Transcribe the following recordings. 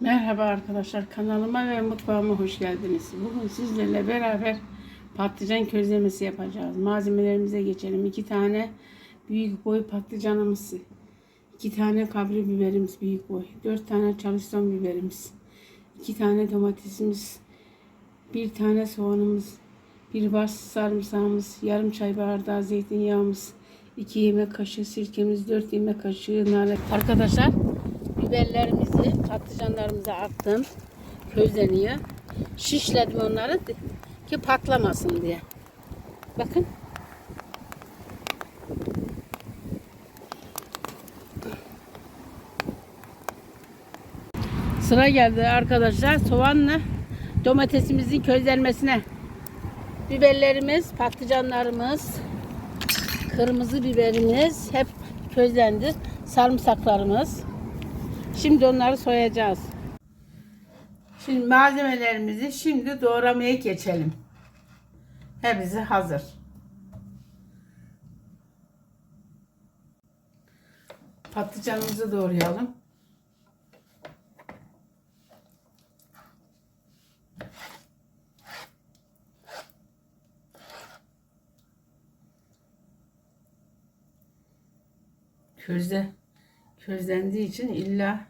Merhaba arkadaşlar kanalıma ve mutfağıma hoş geldiniz. Bugün sizlerle beraber patlıcan közlemesi yapacağız. Malzemelerimize geçelim. 2 tane büyük boy patlıcanımız, 2 tane kabri biberimiz büyük boy, 4 tane çalışkan biberimiz, 2 tane domatesimiz, 1 tane soğanımız, bir baş sarımsağımız, yarım çay bardağı zeytinyağımız, 2 yemek kaşığı sirkemiz, 4 yemek kaşığı nar. Arkadaşlar biberlerimizi patlıcanlarımıza attım. Közleniyor. Şişledim onları ki patlamasın diye. Bakın. Sıra geldi arkadaşlar soğanla domatesimizin közlenmesine. Biberlerimiz, patlıcanlarımız, kırmızı biberimiz hep közlendi. Sarımsaklarımız. Şimdi onları soyacağız. Şimdi malzemelerimizi şimdi doğramaya geçelim. Hepsi hazır. Patlıcanımızı doğrayalım. Közde közlendiği için illa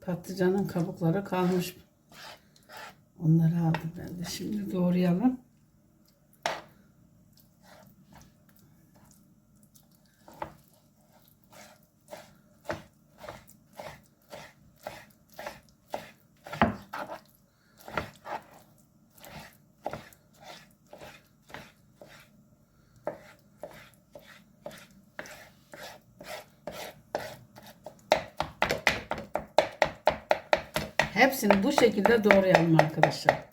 patlıcanın kabukları kalmış. Onları aldım ben de. Şimdi doğrayalım. Hepsini bu şekilde doğrayalım arkadaşlar.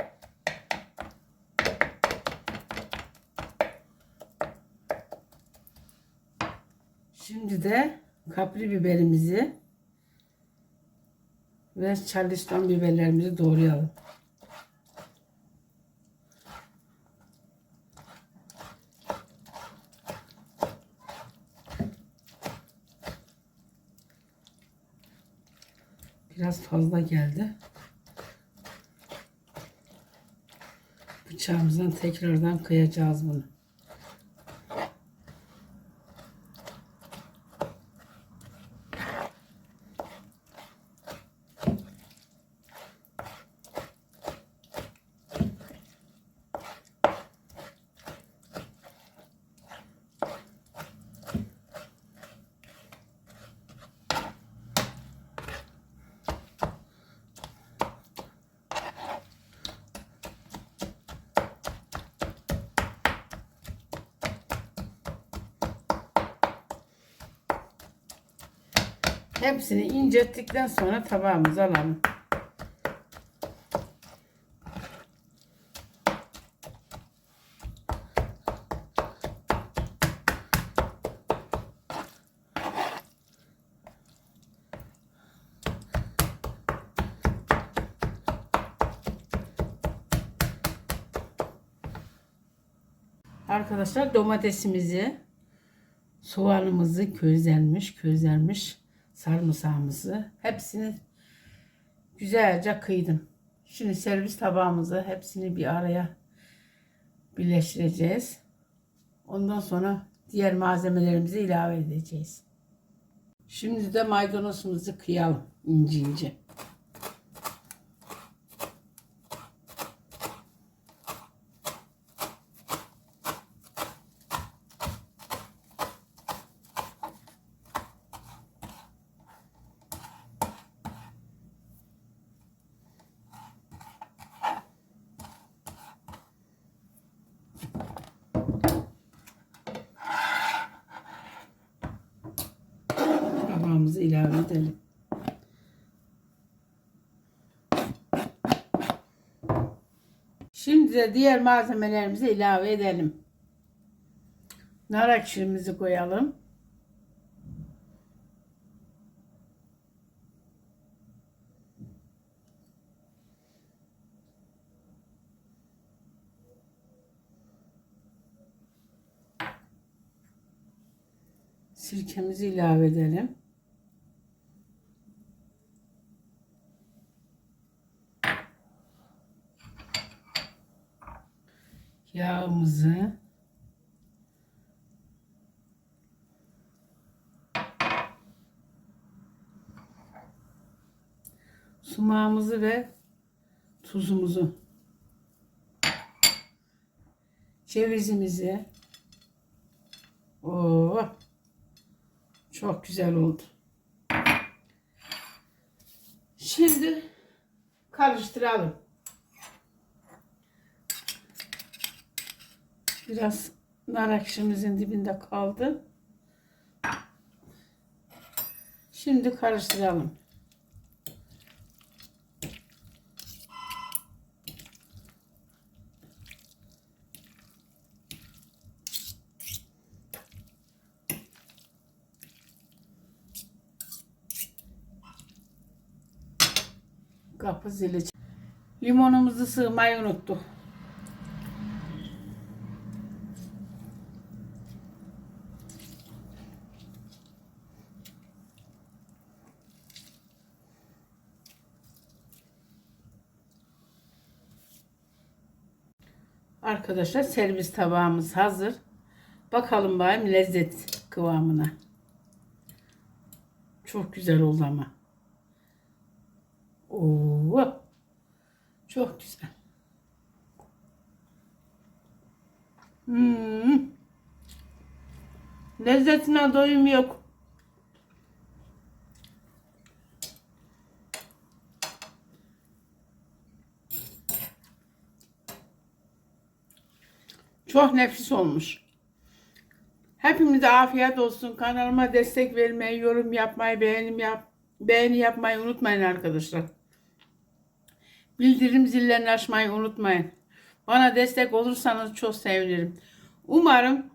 Şimdi de kapri biberimizi ve charleston biberlerimizi doğrayalım. Biraz fazla geldi. Bıçağımızdan tekrardan kıyacağız bunu. Hepsini incettikten sonra tabağımıza alalım. Arkadaşlar domatesimizi, soğanımızı közlenmiş, közlenmiş sarımsağımızı hepsini güzelce kıydım. Şimdi servis tabağımızı hepsini bir araya birleştireceğiz. Ondan sonra diğer malzemelerimizi ilave edeceğiz. Şimdi de maydanozumuzu kıyalım ince ince. tabağımızı ilave edelim. Şimdi de diğer malzemelerimizi ilave edelim. Nar ekşimizi koyalım. Sirkemizi ilave edelim. Yağımızı sumağımızı ve tuzumuzu cevizimizi Oo, çok güzel oldu. Şimdi karıştıralım. Biraz nar ekşimizin dibinde kaldı. Şimdi karıştıralım. Kapı zili. Limonumuzu sığmayı unuttuk. Arkadaşlar servis tabağımız hazır. Bakalım bayım lezzet kıvamına. Çok güzel oldu ama. Oo. Çok güzel. Hmm. Lezzetine doyum yok. Çok nefis olmuş. Hepimize afiyet olsun. Kanalıma destek vermeyi, yorum yapmayı, beğenim yap, beğeni yapmayı unutmayın arkadaşlar. Bildirim zillerini açmayı unutmayın. Bana destek olursanız çok sevinirim. Umarım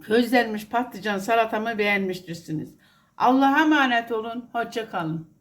közlenmiş patlıcan salatamı beğenmiştirsiniz. Allah'a emanet olun. Hoşça kalın.